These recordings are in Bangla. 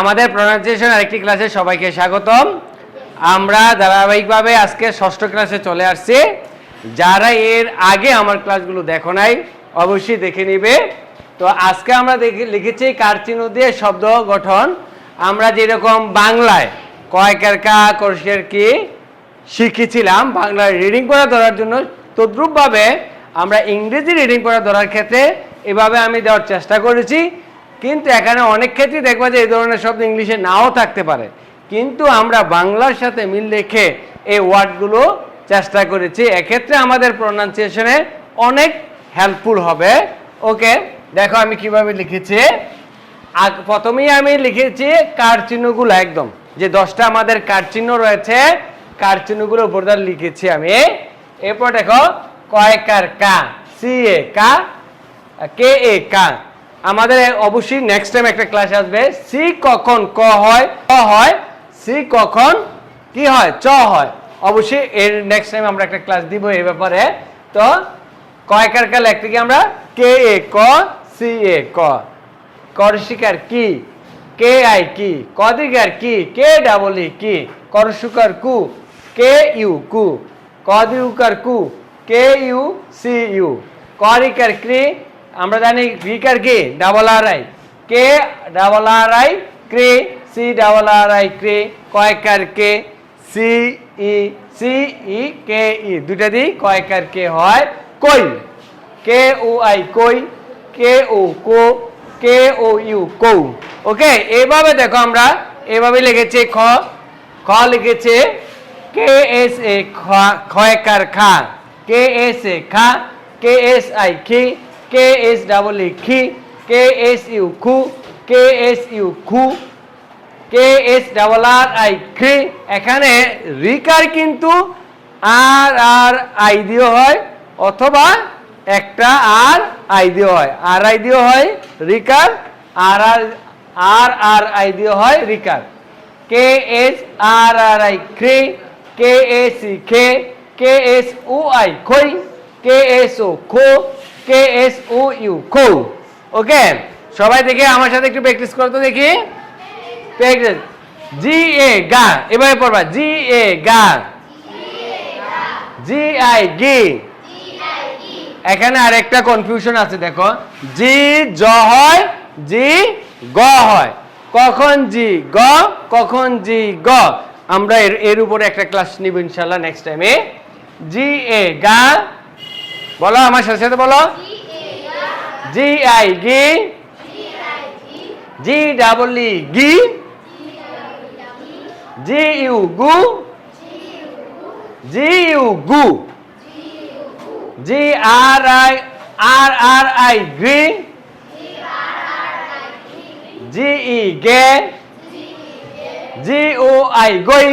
আমাদের প্রনাউন্সিয়েশন আরেকটি ক্লাসে সবাইকে স্বাগতম। আমরা ধারাবাহিকভাবে আজকে ষষ্ঠ ক্লাসে চলে আসছি। যারা এর আগে আমার ক্লাসগুলো দেখো নাই, অবশ্যই দেখে নিবে। তো আজকে আমরা দেখে, লিখেছি কারচিহ্ন দিয়ে শব্দ গঠন। আমরা যেরকম বাংলায় কয়কার কা করসের কি শিখেছিলাম বাংলা রিডিং করে ধরার জন্য, তদ্রূপভাবে আমরা ইংরেজি রিডিং করা ধরার ক্ষেত্রে এভাবে আমি দেওয়ার চেষ্টা করেছি। কিন্তু এখানে অনেক ক্ষেত্রেই দেখবা যে এই ধরনের শব্দ ইংলিশে নাও থাকতে পারে। কিন্তু আমরা বাংলার সাথে মিল রেখে এই ওয়ার্ডগুলো চেষ্টা করেছি। এক্ষেত্রে আমাদের প্রনাউন্সিয়েশনে অনেক হেল্পফুল হবে। ওকে দেখো আমি কীভাবে লিখেছি। প্রথমেই আমি লিখেছি কার চিহ্নগুলো একদম। যে দশটা আমাদের কার চিহ্ন রয়েছে, কার চিহ্নগুলো উপর লিখেছি আমি। এরপর দেখো কয়কার কা? সি এ কা, কে এ কা? আমাদের অবশ্যই নেক্সট টাইম একটা ক্লাস আসবে। সি কখন ক হয়? ক হয়। সি কখন? কি হয়? চ হয়। অবশ্যই এর নেক্সট টাইম আমরা একটা ক্লাস দিব এই ব্যাপারে। তো কয়কার কাল লিখতে কি আমরা কে এ ক, সি এ ক। করশিকার কি? কে আই কি? কদিকার কি? কে ডাবল ই কি? করশুকার কু? কে ইউ কু? কদিউকার কু? K U C U? করিকার ক্রি আমরা জানি রিকার কে? Double R I K double R I ক্রি C double R I ক্রি কয়কার K C E C E K E দুটা দিই কয়কার কে হয়। কই? কে ও আই কই? কে ও কো। কে ও ইউ কৌ। ওকে এইভাবে দেখো আমরা এভাবে লিখেছি খ। খ লিখেছে কে এস এ খ খয়কার খা কে এস এ খা। কে এস আই খি কে এস ডাবল ই খি কে এস ইউ খু কে এস ইউ খু K S double R I খি এখানে রিকার কিন্তু আর আর আই দিয়ে হয়, অথবা একটা আর আই দিয়ে হয়। আর আই দিয়ে হয় recur R R R R I দিয়ে হয় recur. K S R R I ক্রি K S E খে কে এস উ আই খই কে এস ও খো কে এস উ ইউ খো ওকে সবাই দেখে আমার সাথে একটু প্র্যাকটিস করতে দেখি। প্র্যাকটিস জি এ গা এবারে পড়বা। জি এ গা জি আই গি এখানে আরেকটা কনফিউশন আছে, দেখো। জি জ হয় জি গ হয়। কখন জি গ কখন জি গ আমরা এর এর উপরে একটা ক্লাস নিব ইনশাল্লাহ নেক্সট টাইমে জি এ গা বলো আমার সাথে সাথে বলো জি আই গি জি ডাবল ই গি জি ইউ গু জি ইউ গু G R I R R I Gree G E গে জি ও আই গই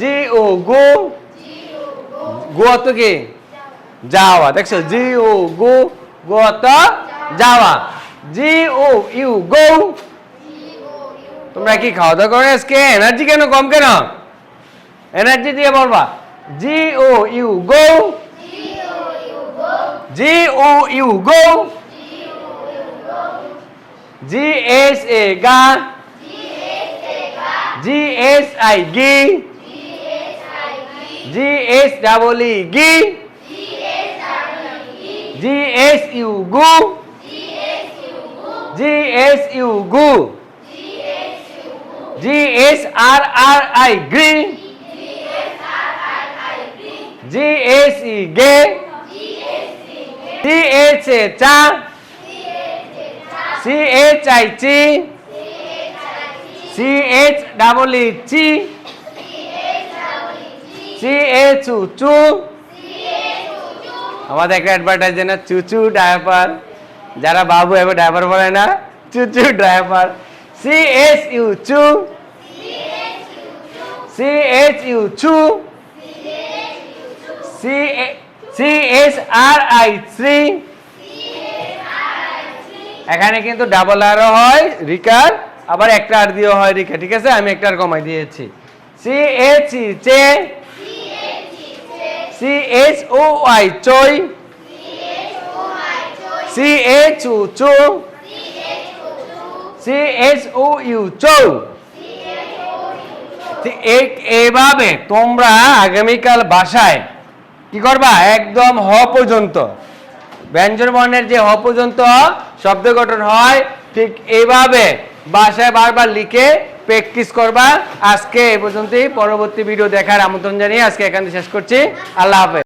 জি ও গো গো তো কি? যাওয়া দেখছ? জি ও গো গো তো যাওয়া জি ও ইউ গো। তোমরা কি খাওয়া দাওয়া করে আজকে? এনার্জি কেন কম কেন? এনার্জি দিয়ে বলবা। জি ও ইউ গো। জি ও ইউ গো। জি এস এ গা। জি এস আই গি। জি এস ডাবল ই গি জি এস ইউ গু জি এস ইউ গু G S R R I Gree G S E গে জি এইচ এ চা সি এইচ আই চি সি এইচ ডাবল ই চি সি এইচ উ চু আমাদের একটা অ্যাডভার্টাইজ না চুচু ড্রাইভার যারা বাবু এবার ড্রাইভার বলে না, চুচু ড্রাইভার সি এইচ ইউ চু সি এইচ ইউ চু C C S R I Shri এখানে কিন্তু ডাবল আরও হয় রিকার আবার একটা আর দিয়েও হয় রিকা ঠিক আছে? আমি একটা আর কমাই দিয়েছি। সি এইচ চে সি এইচ ও আই চই সি এইচ উ চু ও ইউ চৌ এইভাবে তোমরা আগামীকাল বাসায় কি করবা? একদম হ পর্যন্ত। ব্যঞ্জন বর্ণের যে হ পর্যন্ত শব্দ গঠন হয়, ঠিক এইভাবে বাসায় বারবার লিখে প্র্যাকটিস করবা। আজকে এই পর্যন্তই। পরবর্তী ভিডিও দেখার আমন্ত্রণ জানিয়ে আজকে এখানে শেষ করছি। আল্লাহ হাফেজ।